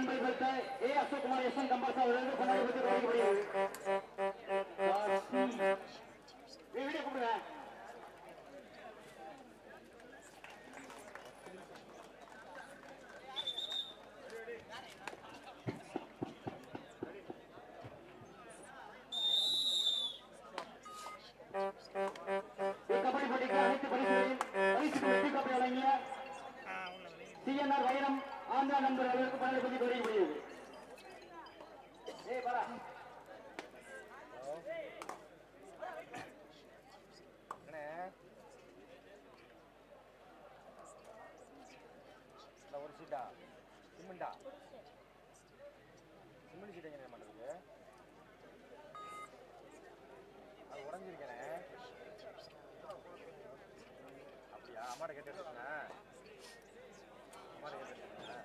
मुंबई बोलता है ए अशोक कुमार यशवंत कंबर साहब சிமெண்டா சிமெண்டா சிமெண்ட் சீட் எங்கே பண்ணுறது அது உடஞ்சிருக்கேனே. அப்படியா? அம்மாட்ட கேட்டு எடுத்துனேன் அம்மாட்ட கேட்டு எடுத்துனேன்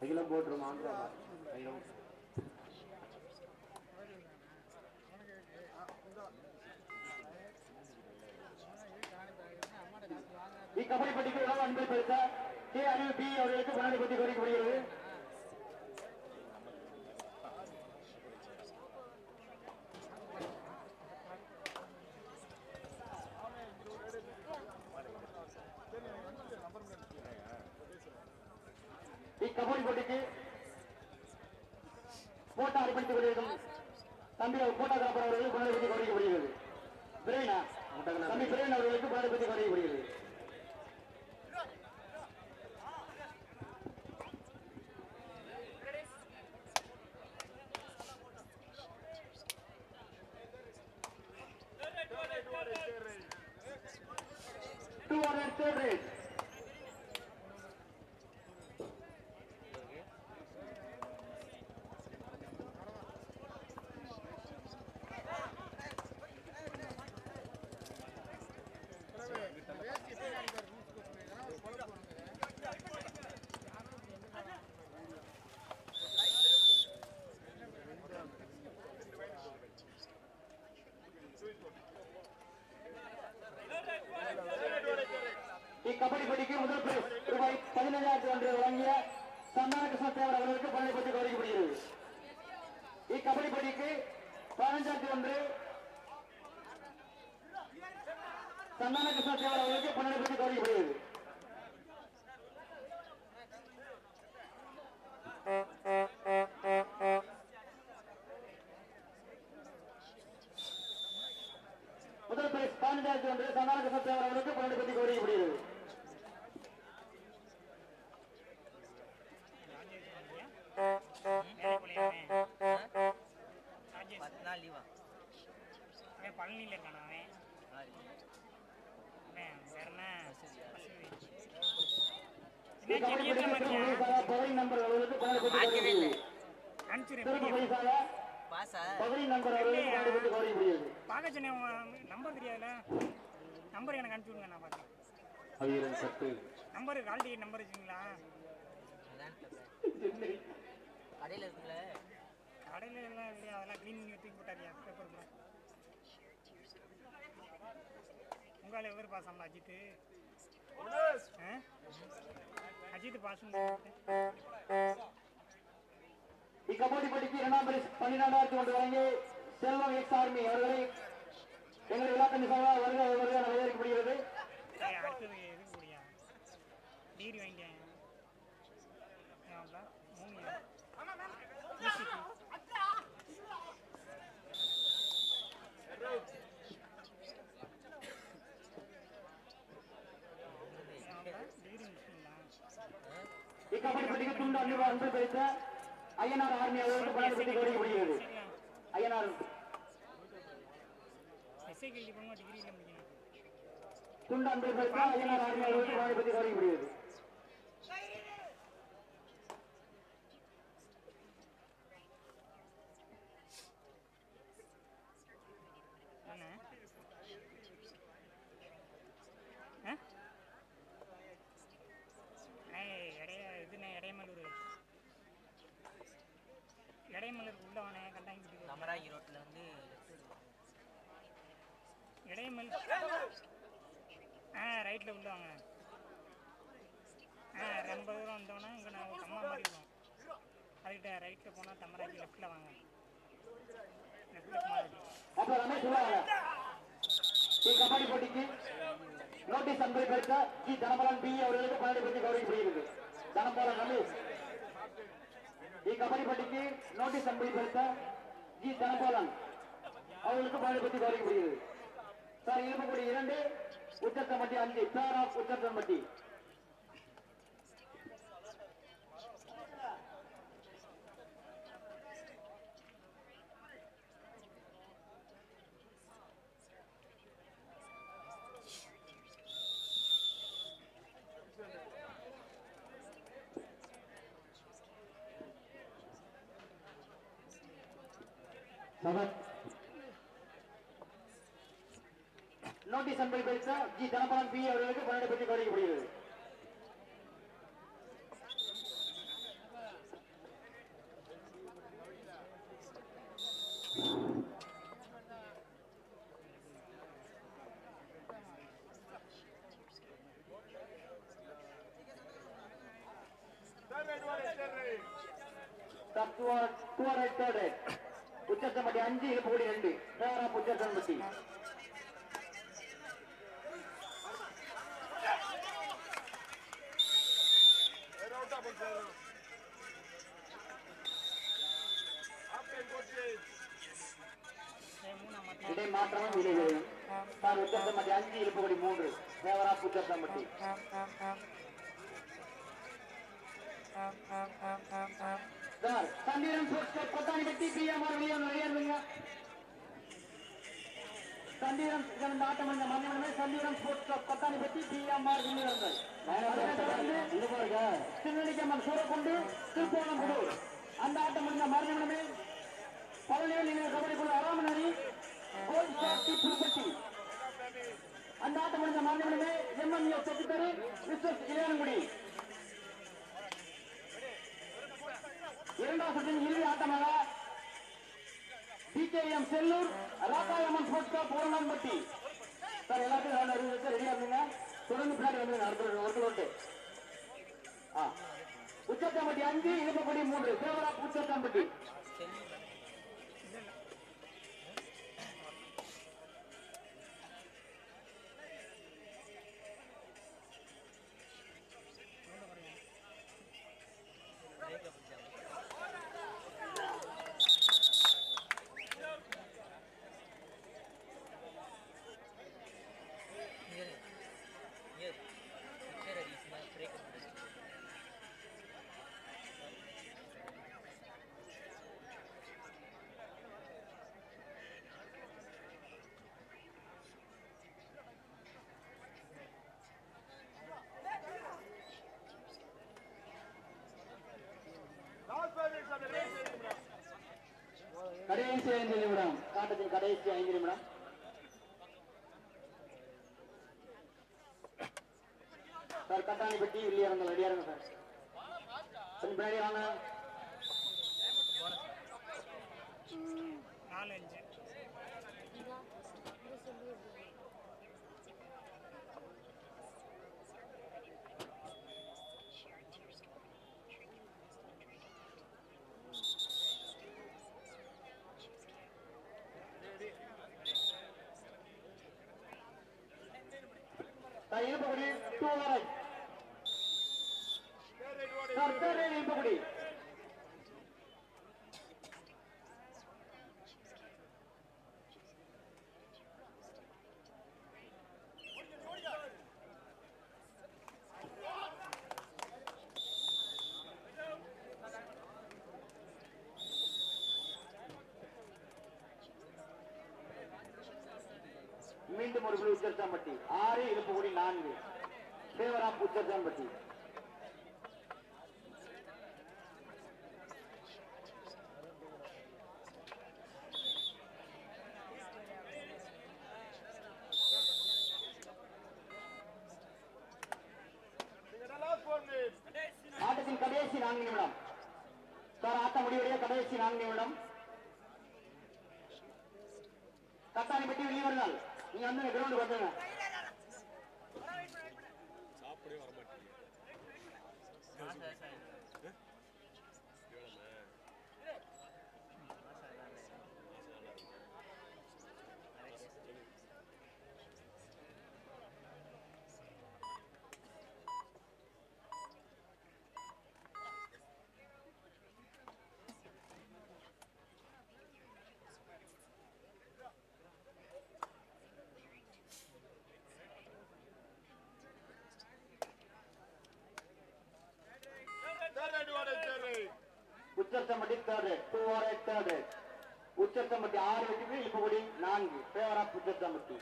அகிலம் போட்டுரும் ஆந்திரா அகிலம் கபடிப்பட்டிக்கு உணவு அன்பை பெருத்த கே அறிவு பி அவர்களுக்கு பன்னெண்டு பற்றி கோரிக்கப்படுகிறது இக்கபடி போட்டிக்கு போட்டா அர்ப்பணித்துக் கொண்டிருக்கும் தம்பி போட்டோகிராஃபர் அவர்களுக்கு பன்னெண்டு பற்றி கோரிக்கப்படுகிறது பிரவீனா தம்பி பிரவீன் அவர்களுக்கு பன்னெண்டு பற்றி கோரிக்கப்படுகிறது victory. அவர்களுக்கு பணி பற்றி கௌரவிக்கப்படுகிறது முதல் ஒன்று சந்தான அவர்களுக்கு பழனியில் இருக்கானா பார்க்க சொன்னேன் நம்பர் தெரியாதுல? நம்பர் எனக்கு அனுப்பிச்சு விடுங்க நான் பார்க்குறேன் ஆயிரம் சத்து. நம்பர் கால் டிக்கெட் நம்பர் வச்சுங்களா கடையில் இருக்குல்ல? கடையில் எல்லாம் இல்லையா? அதெல்லாம் க்ளீன் பண்ணி தூக்கி போட்டாரியா? பேப்பர் கூட உங்களால் எவர் பாசம்ல அஜித் அஜித்து ஆ? அஜித் பாஸ் இக்கபடி போட்டிக்கு இரண்டாம் பரிசு பன்னிரெண்டாயிரத்தி ஒன்று வழங்கி செல்வம் எக்ஸ் ஆர்மி அவர்களை எங்கள் விழாக்கணி சார்பாக வருக வருக வரவேற்கப்படுகிறது இக்கபடி போட்டிக்கு துண்டு அன்பு அன்பு பரிச ஐயனார் ஆர்மி அவர்களுக்கு பணம் பற்றி கௌரவிக்கப்படுகிறது சரியா ஐயனார். துண்டு அன்பு பரிச ஐயனார் ஆர்மி அவர்களுக்கு பற்றி கௌரவிக்கப்படுகிறது என்ன இடையமல் ஆ ரைட்டில் உள்ள வாங்க ஆ ரொம்ப தூரம் வந்தோன்னா இங்கே நான் ஒரு கம்மா மாதிரி இருக்கும் அதுக்கிட்ட ரைட்டில் போனால் தமராக்கி லெஃப்ட்டில் வாங்க. லெஃப்ட்டில் குமாரதி அப்ப ரமேஷ் கபடி போட்டிக்கு நோட்டீஸ் அன்பை பெற்ற ஜி தனபாலன் பி அவர்களுக்கு பன்னெண்டு பற்றி கௌரவிக்கப்படுகிறது தனபாலன் ரமேஷ் கபடி போட்டிக்கு நோட்டீஸ் அன்பை பெற்ற ஜி தனபாலன் அவர்களுக்கு பன்னெண்டு பற்றி கௌரவிக்கப்படுகிறது சார் இரும்புக்குடி இரண்டு உச்சத்தம்பட்டி அஞ்சு சார் ஆஃப் உச்சத்தம்பட்டி Bye-bye. அன்பை பெற்ற ஜி தனபாலன் பி அவர்களுக்கு பன்னெண்டு பற்றி கௌரவிக்கப்படுகிறது உச்சத்தம்பட்டி அஞ்சு இழுப்புக்குடி ரெண்டு. பேரா உச்சத்தம்பட்டி விளைவுகளும் சார் உச்சத்தம்பட்டி அஞ்சு இழுப்புக்குடி மூன்று சந்திரன் ஸ்போர்ட்ஸ் கொட்டாணி கட்டி பிஎம்ஆர் வெளியே வெளியே இருந்துங்க சந்திரன் இந்த ஆட்டம் இந்த மன்னமே சந்திரன் ஸ்போர்ட்ஸ் கிளப் கொட்டாணி பற்றி பிஎம்ஆர் வெளியிடங்கள் திருநெல்லிக்கம்மன் சூரக்குண்டு திருப்போணம் அந்த ஆட்டம் முடிந்த மறுநிமிடமே பழனியில் நீங்கள் கபடி குழு அராமனரி கோல் புதுப்பட்டி அந்த ஆட்டம் முடிந்த மறுநிமிடமே எம்எம்ஏ செக்ரட்டரி மிஸ்டர் இளையனங்குடி இரண்டாம் சுற்றின் இறுதி ஆட்டமாக TKM Sellur Rakkayamman sports club Urangampatti sir எல்லாத்தையும் ரெடியா இருந்தீங்க தொடர்ந்து பின்னாடி வந்துருங்க அடுத்த உச்சத்தாம்பட்டி அஞ்சு இழுப்பப்படி மூன்று. தேவரா உச்சத்தாம்பட்டி. கடைசி ஐந்து நிமிடம். காட்டத்தின் கடைசி ஐந்து நிமிடம். சார் கட்டாணி பெட்டி வெளியே இருங்க ரெடியா இருங்க சார். கொஞ்சம் பின்னாடி வாங்க. அஞ்சு sir Iluppakudi two over sir third right Iluppakudi மீண்டும் ஒரு புள்ளி உச்சர்த்தாம்பட்டி ஆறு இழுப்புக்குடி நான்கு. தேவராம் உச்சர்த்தாம்பட்டி ஆட்டத்தின் கடைசி நான்கு நிமிடம். சார் ஆட்ட முடிவுடைய கடைசி நான்கு நிமிடம். கட்டாணி பெட்டி வெளியே வருங்கள் நீங்க சாப்பிடவே வர மாட்டீங்க Uchathampatti third two or eight third Uchathampatti ஆறு வெற்றி இப்படி நான்கு. பேவர் ஆஃப் உச்சத்தம்பட்டி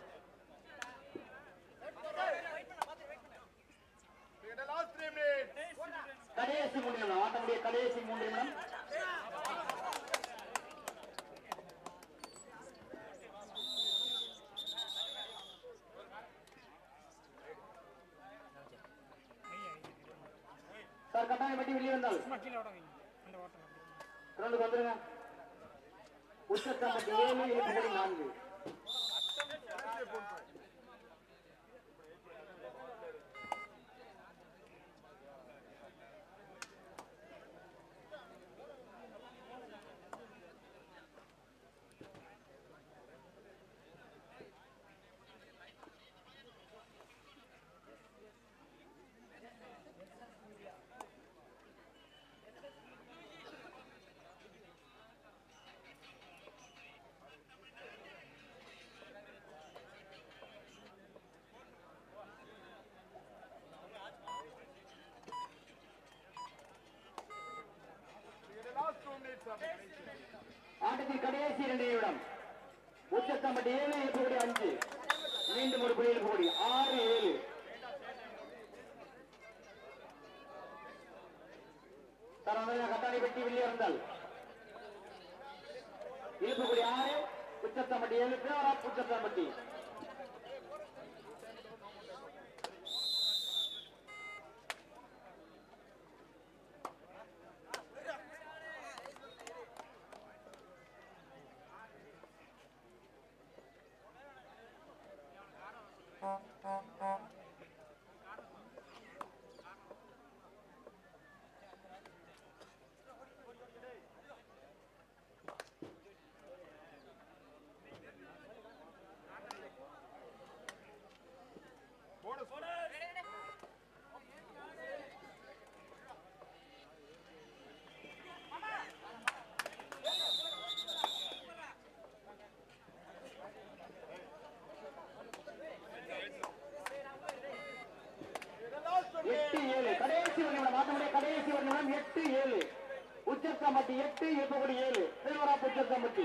கடைசி மூன்று நிமிடம். ஆட்டமுடைய கடைசி மூன்று நிமிடம். சார் கட்டாயம் பட்டி வெளியே வந்தால் சும்மா கீழே விட வைங்க அந்த ஓட்டம் கிரௌண்டுக்கு வந்துருங்க உச்சத்தம்பட்டி ஏழு இப்படி நான்கு கடைசி இரண்டு நிமிடம் உச்சத்தம்பட்டி ஏழு எழுப்புபடி அஞ்சு. மீண்டும் ஒரு புள்ளி எழுப்புபடி ஆறு ஏழு. தரமான கட்டாணி பெட்டி வெளியே இருந்தால். இழுப்புக்குடி ஆறு உச்சத்தம்பட்டி ஏழு பேர் உச்சத்தம்பட்டி. எட்டு ஏழு. கடைசி ஒரு நிமிடம் ஆட்டமுடைய கடைசி ஒரு நிமிடம் எட்டு ஏழு. உச்சத்தம்பட்டி எட்டு எழுப்புக்குடி ஏழு. திருவரா உச்சத்தம்பட்டி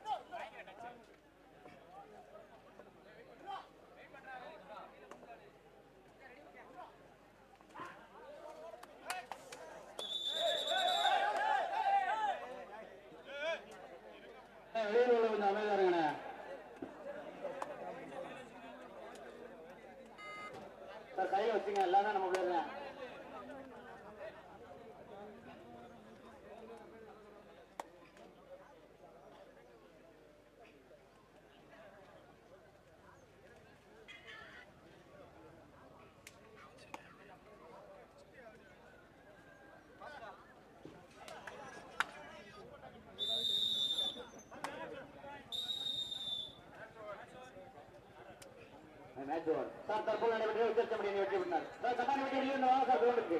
மேட்ச் ஓவர் சார் தற்போது நடைபெற்ற உச்சத்தம்படி வெற்றி பெற்றார். சார் கட்டாணி வெற்றி வெளியே சார் கிரௌண்டுக்கு